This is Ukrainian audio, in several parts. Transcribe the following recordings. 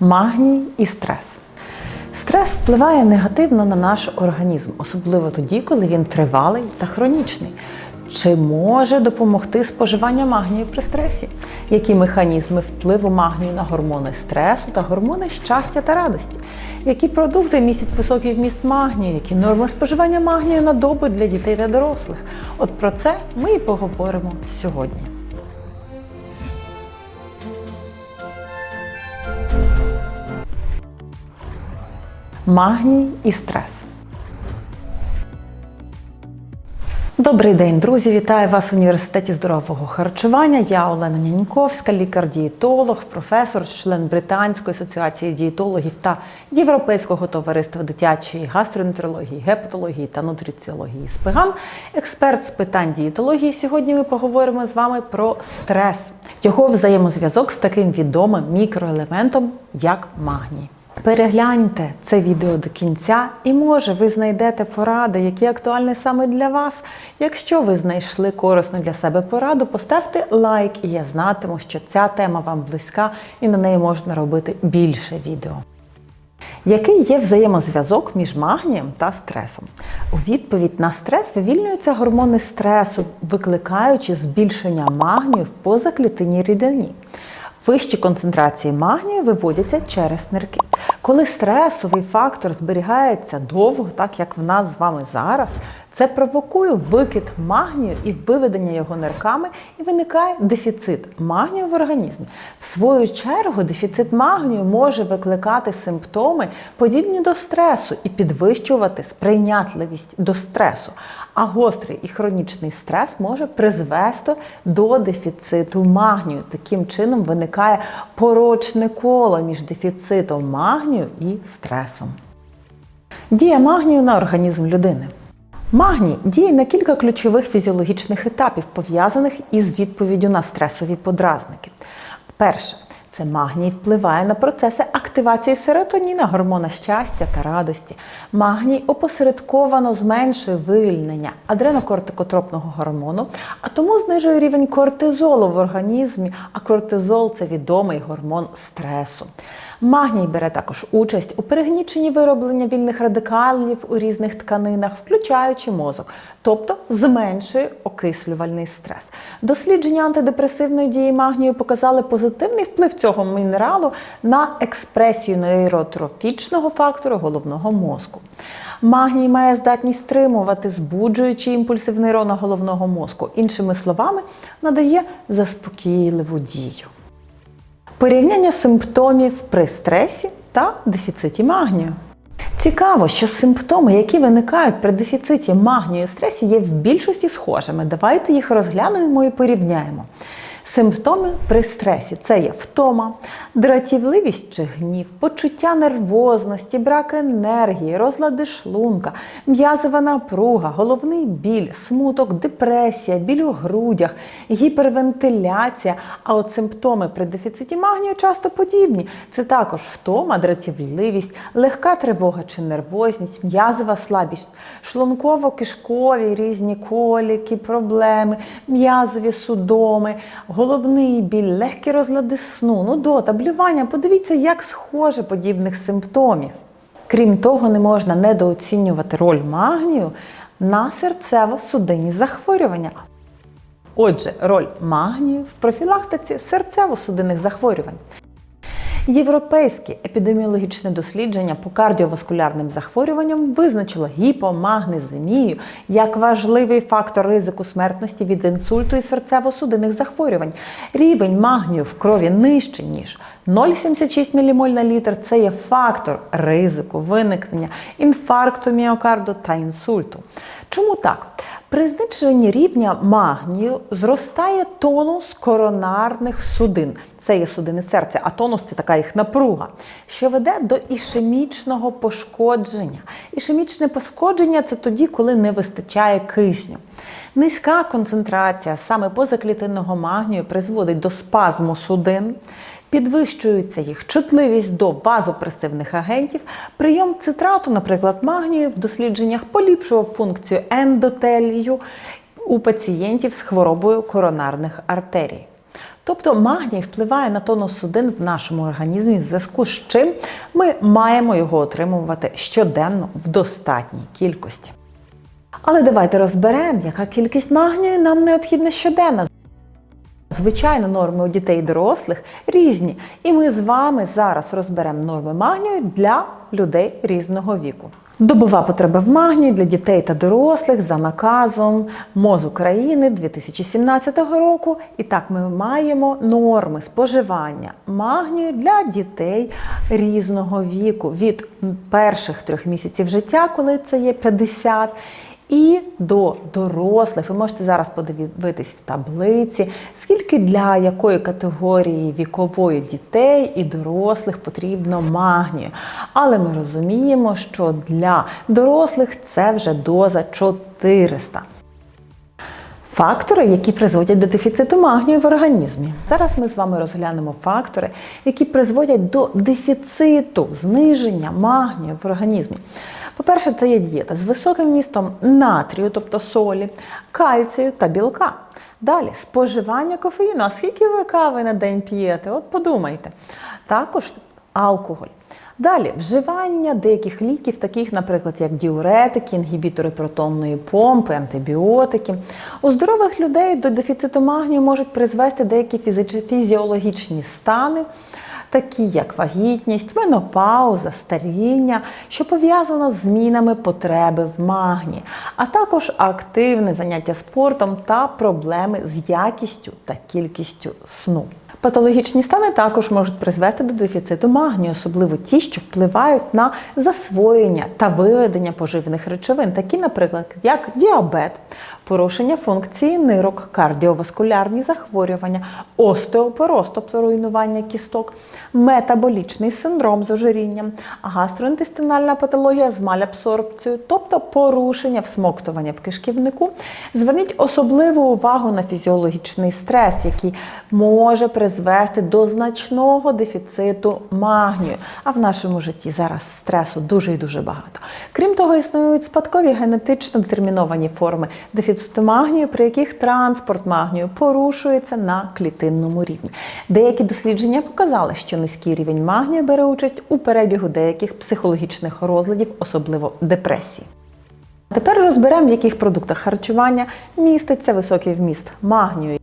Магній і стрес. Стрес впливає негативно на наш організм, особливо тоді, коли він тривалий та хронічний. Чи може допомогти споживання магнію при стресі? Які механізми впливу магнію на гормони стресу та гормони щастя та радості? Які продукти містять високий вміст магнію? Які норми споживання магнію на добу для дітей та дорослих? От про це ми і поговоримо сьогодні. Магній і стрес. Добрий день, друзі! Вітаю вас в університеті здорового харчування. Я Олена Няньковська, лікар-дієтолог, професор, член Британської асоціації дієтологів та Європейського товариства дитячої гастроентерології, гепатології та нутриціології СПИГАН, експерт з питань дієтології. Сьогодні ми поговоримо з вами про стрес, його взаємозв'язок з таким відомим мікроелементом, як магній. Перегляньте це відео до кінця, і може ви знайдете поради, які актуальні саме для вас. Якщо ви знайшли корисну для себе пораду, поставте лайк, і я знатиму, що ця тема вам близька і на неї можна робити більше відео. Який є взаємозв'язок між магнієм та стресом? У відповідь на стрес вивільнюються гормони стресу, викликаючи збільшення магнію в позаклітинній рідині. Вищі концентрації магнію виводяться через нирки. Коли стресовий фактор зберігається довго, так як в нас з вами зараз, це провокує викид магнію і виведення його нирками, і виникає дефіцит магнію в організмі. В свою чергу, дефіцит магнію може викликати симптоми, подібні до стресу, і підвищувати сприйнятливість до стресу. А гострий і хронічний стрес може призвести до дефіциту магнію. Таким чином виникає порочне коло між дефіцитом магнію і стресом. Дія магнію на організм людини. Магній діє на кілька ключових фізіологічних етапів, пов'язаних із відповіддю на стресові подразники. Перше, це магній впливає на процеси активації серотоніна, гормона щастя та радості. Магній опосередковано зменшує вивільнення адренокортикотропного гормону, а тому знижує рівень кортизолу в організмі, а кортизол це відомий гормон стресу. Магній бере також участь у перегніченні вироблення вільних радикалів у різних тканинах, включаючи мозок, тобто зменшує окислювальний стрес. Дослідження антидепресивної дії магнію показали позитивний вплив цього мінералу на експресію нейротрофічного фактору головного мозку. Магній має здатність стримувати збуджуючі імпульси в нейронах головного мозку. Іншими словами, надає заспокійливу дію. Порівняння симптомів при стресі та дефіциті магнію. Цікаво, що симптоми, які виникають при дефіциті магнію і стресі, є в більшості схожими. Давайте їх розглянемо і порівняємо. Симптоми при стресі це є втома, дратівливість чи гнів, почуття нервозності, брак енергії, розлади шлунка, м'язова напруга, головний біль, смуток, депресія, біль у грудях, гіпервентиляція. А от симптоми при дефіциті магнію часто подібні. Це також втома, дратівливість, легка тривога чи нервозність, м'язова слабість, шлунково-кишкові різні коліки, проблеми, м'язові судоми головний біль, легкі розлади сну, нудота, блювання. Подивіться, як схоже подібних симптомів. Крім того, не можна недооцінювати роль магнію на серцево-судинні захворювання. Отже, роль магнію в профілактиці серцево-судинних захворювань. Європейське епідеміологічне дослідження по кардіоваскулярним захворюванням визначило гіпомагнеземію як важливий фактор ризику смертності від інсульту і серцево-судинних захворювань. Рівень магнію в крові нижче, ніж 0,76 ммоль на літр це є фактор ризику виникнення інфаркту міокарду та інсульту. Чому так? При зниженні рівня магнію зростає тонус коронарних судин. Це є судини серця, а тонус це така їх напруга, що веде до ішемічного пошкодження. Ішемічне пошкодження це тоді, коли не вистачає кисню. Низька концентрація саме позаклітинного магнію призводить до спазму судин. Підвищується їх чутливість до вазопресивних агентів. Прийом цитрату, наприклад, магнію в дослідженнях поліпшував функцію ендотелію у пацієнтів з хворобою коронарних артерій. Тобто магній впливає на тонус судин в нашому організмі, в зв'язку з чим ми маємо його отримувати щоденно в достатній кількості. Але давайте розберемо, яка кількість магнію нам необхідна щоденно. Звичайно, норми у дітей і дорослих різні, і ми з вами зараз розберемо норми магнію для людей різного віку. Добова потреба в магнію для дітей та дорослих за наказом МОЗ України 2017 року. І так ми маємо норми споживання магнію для дітей різного віку від перших трьох місяців життя, коли це є 50, і до дорослих. Ви можете зараз подивитись в таблиці, скільки для якої категорії вікової дітей і дорослих потрібно магнію. Але ми розуміємо, що для дорослих це вже доза 400. Фактори, які призводять до дефіциту магнію в організмі. Зараз ми з вами розглянемо фактори, які призводять до дефіциту зниження магнію в організмі. По-перше, це є дієта з високим містом натрію, тобто солі, кальцію та білка. Далі споживання кофеїну. А скільки ви кави на день п'єте? От подумайте. Також алкоголь. Далі вживання деяких ліків, таких, наприклад, як діуретики, інгібітори протонної помпи, антибіотики. У здорових людей до дефіциту магнію можуть призвести деякі фізіологічні стани, такі як вагітність, менопауза, старіння, що пов'язано з змінами потреби в магні, а також активне заняття спортом та проблеми з якістю та кількістю сну. Патологічні стани також можуть призвести до дефіциту магнію, особливо ті, що впливають на засвоєння та виведення поживних речовин, такі, наприклад, як діабет, порушення функції нирок, кардіоваскулярні захворювання, остеопороз, тобто руйнування кісток, метаболічний синдром з ожирінням, гастроінтестинальна патологія з малябсорбцією, тобто порушення всмоктування в кишківнику. Зверніть особливу увагу на фізіологічний стрес, який може призвести до значного дефіциту магнію. А в нашому житті зараз стресу дуже і дуже багато. Крім того, існують спадкові генетично детерміновані форми дефіциту магнію, при яких транспорт магнію порушується на клітинному рівні. Деякі дослідження показали, що низький рівень магнію бере участь у перебігу деяких психологічних розладів, особливо депресії. Тепер розберемо, в яких продуктах харчування міститься високий вміст магнію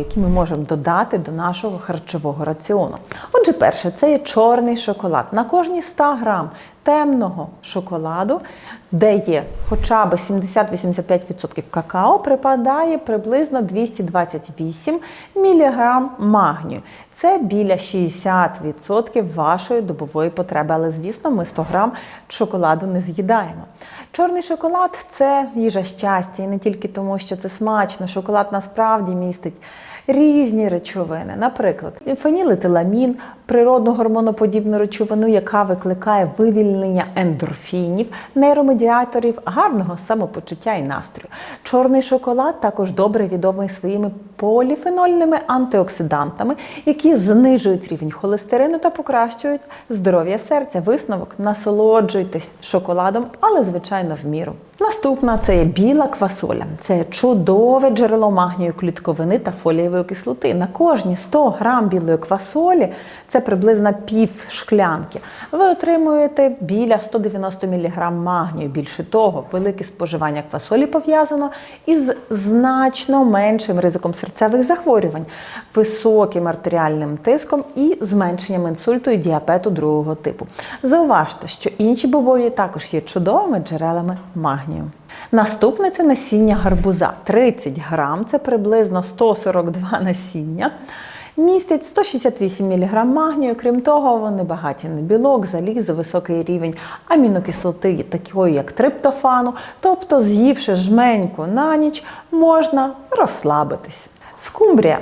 які ми можемо додати до нашого харчового раціону. Отже, перше, це є чорний шоколад. На кожні 100 грам темного шоколаду, де є хоча б 70-85% какао, припадає приблизно 228 мг магнію. Це біля 60% вашої добової потреби. Але, звісно, ми 100 грам шоколаду не з'їдаємо. Чорний шоколад це їжа щастя, і не тільки тому, що це смачно. Шоколад насправді містить різні речовини, наприклад, фенілетиламін, природну гормоноподібну речовину, яка викликає вивільнення ендорфінів, нейромедіаторів, гарного самопочуття і настрою. Чорний шоколад також добре відомий своїми поліфенольними антиоксидантами, які знижують рівень холестерину та покращують здоров'я серця. Висновок насолоджуйтесь шоколадом, але звичайно в міру. Наступна це є біла квасоля. Це чудове джерело магнію клітковини та фолієвої кислоти. На кожні 100 грам білої квасолі це приблизно пів шклянки. Ви отримуєте біля 190 мг магнію. Більше того, велике споживання квасолі пов'язано із значно меншим ризиком серцевих захворювань, високим артеріальним тиском і зменшенням інсульту і діабету другого типу. Зауважте, що інші бобові також є чудовими джерелами магнію. Наступне це насіння гарбуза. 30 грам, це приблизно 142 насіння. Містять 168 мг магнію, крім того, вони багаті на білок, залізо, високий рівень амінокислоти, такої як триптофану. Тобто, з'ївши жменьку на ніч, можна розслабитись. Скумбрія.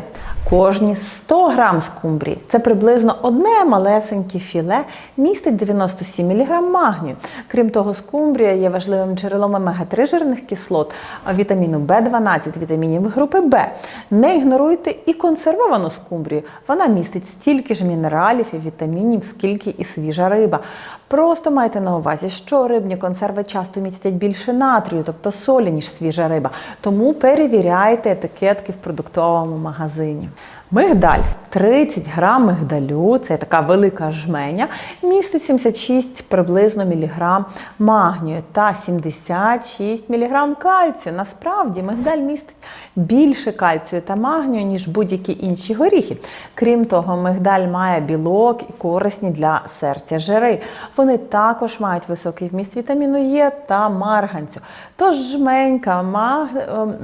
Кожні 100 грам скумбрії, це приблизно одне малесеньке філе, містить 97 мг магнію. Крім того, скумбрія є важливим джерелом омега-3 жирних кислот, вітаміну В12, вітамінів групи Б. Не ігноруйте і консервовану скумбрію. Вона містить стільки ж мінералів і вітамінів, скільки і свіжа риба. Просто майте на увазі, що рибні консерви часто містять більше натрію, тобто солі, ніж свіжа риба. Тому перевіряйте етикетки в продуктовому магазині. Мигдаль 30 грам мигдалю, це така велика жменя, містить 76 приблизно міліграм магнію та 76 міліграм кальцію. Насправді мигдаль містить більше кальцію та магнію, ніж будь-які інші горіхи. Крім того, мигдаль має білок і корисні для серця жири. Вони також мають високий вміст вітаміну Е та марганцю. Тож жменька, маг...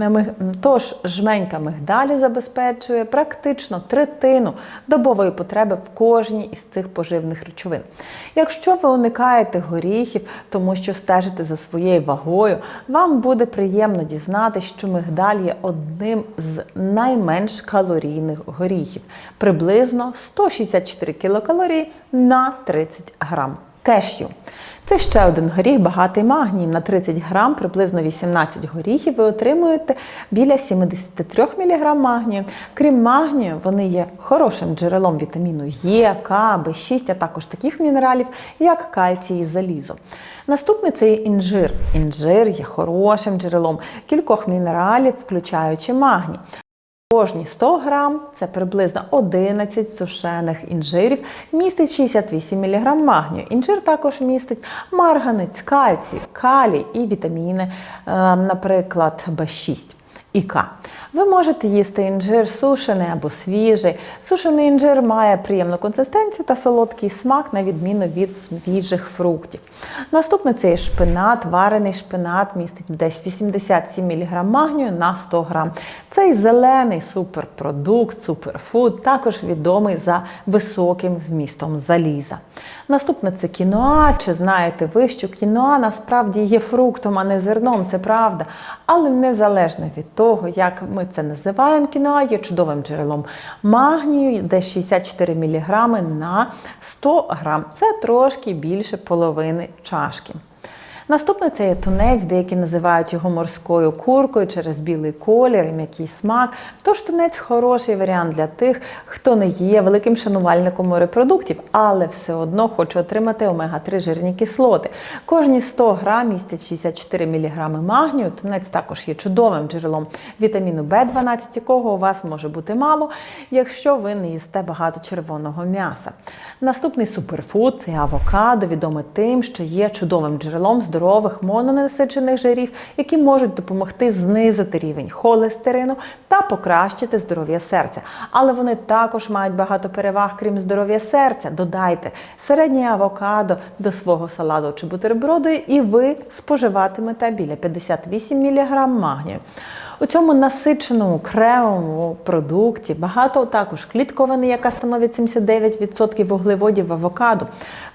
е, Тож жменька мигдалі забезпечує практично третину добової потреби в кожній із цих поживних речовин. Якщо ви уникаєте горіхів, тому що стежите за своєю вагою, вам буде приємно дізнатися, що мигдаль є одним з найменш калорійних горіхів, приблизно 164 кілокалорії на 30 грам. Кешю. Це ще один горіх, багатий магнієм. На 30 грам, приблизно 18 горіхів, ви отримуєте біля 73 мг магнію. Крім магнію, вони є хорошим джерелом вітаміну Е, К, В6, а також таких мінералів, як кальцій і залізо. Наступний це є інжир. Інжир є хорошим джерелом кількох мінералів, включаючи магній. Кожні 100 грам, це приблизно 11 сушених інжирів, містить 68 мг магнію. Інжир також містить марганець, кальцій, калій і вітаміни, ем, наприклад, b 6 Іка. Ви можете їсти інжир сушений або свіжий. Сушений інжир має приємну консистенцію та солодкий смак, на відміну від свіжих фруктів. Наступний це шпинат, варений шпинат містить десь 87 мг магнію на 100 г. Цей зелений суперпродукт, суперфуд, також відомий за високим вмістом заліза. Наступне це кіноа. Чи знаєте ви, що кіноа насправді є фруктом, а не зерном, це правда, але незалежно від того, як ми це називаємо, кіноа є чудовим джерелом магнію, де 64 мг на 100 г. Це трошки більше половини чашки. Наступне це є тунець, деякі називають його морською куркою через білий колір і м'який смак. Тож тунець хороший варіант для тих, хто не є великим шанувальником морепродуктів, але все одно хоче отримати омега-3 жирні кислоти. Кожні 100 грам містять 64 мг магнію. Тунець також є чудовим джерелом вітаміну В12, якого у вас може бути мало, якщо ви не їсте багато червоного м'яса. Наступний суперфуд це авокадо, відоме тим, що є чудовим джерелом здорових мононасичених жирів, які можуть допомогти знизити рівень холестерину та покращити здоров'я серця. Але вони також мають багато переваг, крім здоров'я серця. Додайте середнє авокадо до свого салату чи бутерброду, і ви споживатимете біля 58 мг магнію. У цьому насиченому кремовому продукті багато також клітковини, яка становить 79% вуглеводів в авокадо.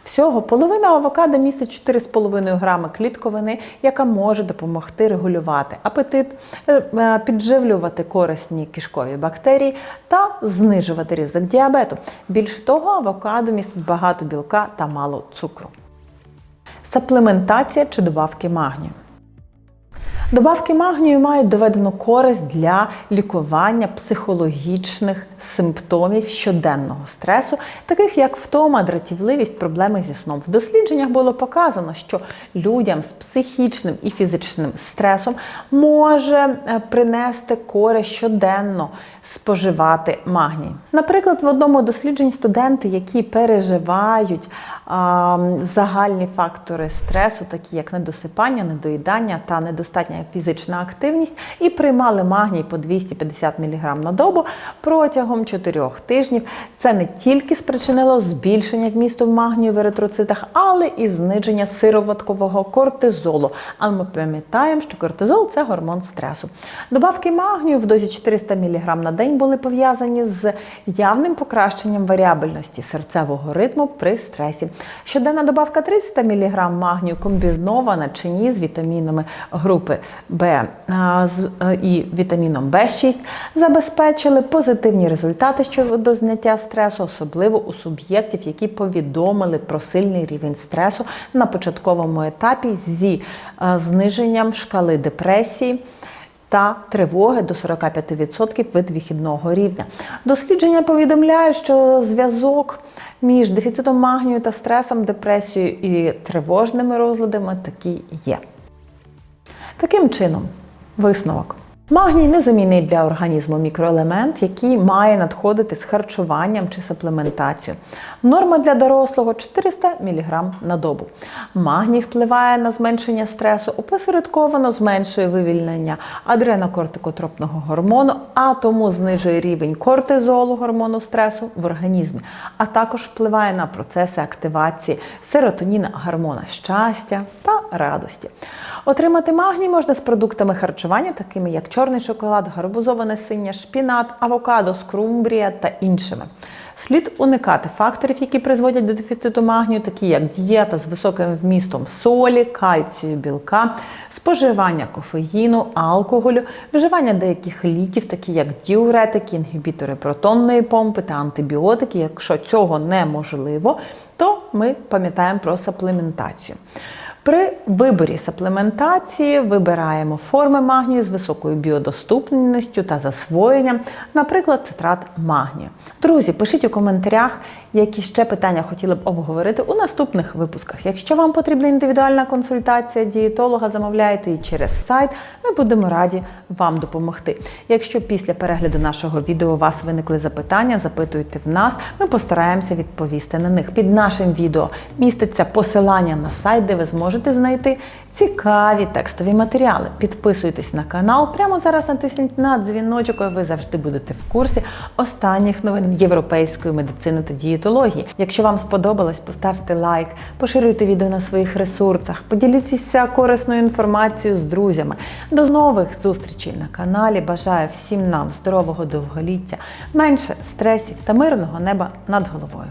Всього половина авокадо містить 4,5 грами клітковини, яка може допомогти регулювати апетит, е, е, підживлювати корисні кишкові бактерії та знижувати ризик діабету. Більше того, авокадо містить багато білка та мало цукру. Саплементація чи добавки магнію. Добавки магнію мають доведену користь для лікування психологічних симптомів щоденного стресу, таких як втома, дратівливість, проблеми зі сном. В дослідженнях було показано, що людям з психічним і фізичним стресом може е, принести користь щоденно споживати магній. Наприклад, в одному дослідженні студенти, які переживають загальні фактори стресу, такі як недосипання, недоїдання та недостатня фізична активність, і приймали магній по 250 мг на добу протягом 4 тижнів. Це не тільки спричинило збільшення вмісту магнію в еритроцитах, але і зниження сироваткового кортизолу. Але ми пам'ятаємо, що кортизол це гормон стресу. Добавки магнію в дозі 400 мг на день були пов'язані з явним покращенням варіабельності серцевого ритму при стресі. Щоденна добавка 300 мг магнію комбінована чи ні з вітамінами групи Б е, і вітаміном В6 забезпечили позитивні результати щодо зняття стресу, особливо у суб'єктів, які повідомили про сильний рівень стресу на початковому етапі зі е, зниженням шкали депресії та тривоги до 45% від вихідного рівня. Дослідження повідомляють, що зв'язок між дефіцитом магнію та стресом, депресією і тривожними розладами такий є. Таким чином, висновок. Магній незамінний для організму мікроелемент, який має надходити з харчуванням чи суплементацією. Норма для дорослого 400 мг на добу. Магній впливає на зменшення стресу, опосередковано зменшує вивільнення адренокортикотропного гормону, а тому знижує рівень кортизолу гормону стресу в організмі, а також впливає на процеси активації серотоніна, гормона щастя та радості. Отримати магній можна з продуктами харчування, такими як чорний шоколад, гарбузове насіння, шпінат, авокадо, скрумбрія та іншими. Слід уникати факторів, які призводять до дефіциту магнію, такі як дієта з високим вмістом солі, кальцію, білка, споживання кофеїну, алкоголю, вживання деяких ліків, такі як діуретики, інгібітори протонної помпи та антибіотики. Якщо цього неможливо, то ми пам'ятаємо про саплементацію. При виборі саплементації вибираємо форми магнію з високою біодоступністю та засвоєнням, наприклад, цитрат магнію. Друзі, пишіть у коментарях, які ще питання хотіли б обговорити у наступних випусках. Якщо вам потрібна індивідуальна консультація дієтолога, замовляйте її через сайт. Ми будемо раді вам допомогти. Якщо після перегляду нашого відео у вас виникли запитання, запитуйте в нас. Ми постараємося відповісти на них. Під нашим відео міститься посилання на сайт, де ви зможете знайти цікаві текстові матеріали. Підписуйтесь на канал. Прямо зараз натисніть на дзвіночок, і ви завжди будете в курсі останніх новин європейської медицини та дієтології. Якщо вам сподобалось, поставте лайк, поширюйте відео на своїх ресурсах, поділіться корисною інформацією з друзями. До нових зустрічей на каналі. Бажаю всім нам здорового довголіття, менше стресів та мирного неба над головою.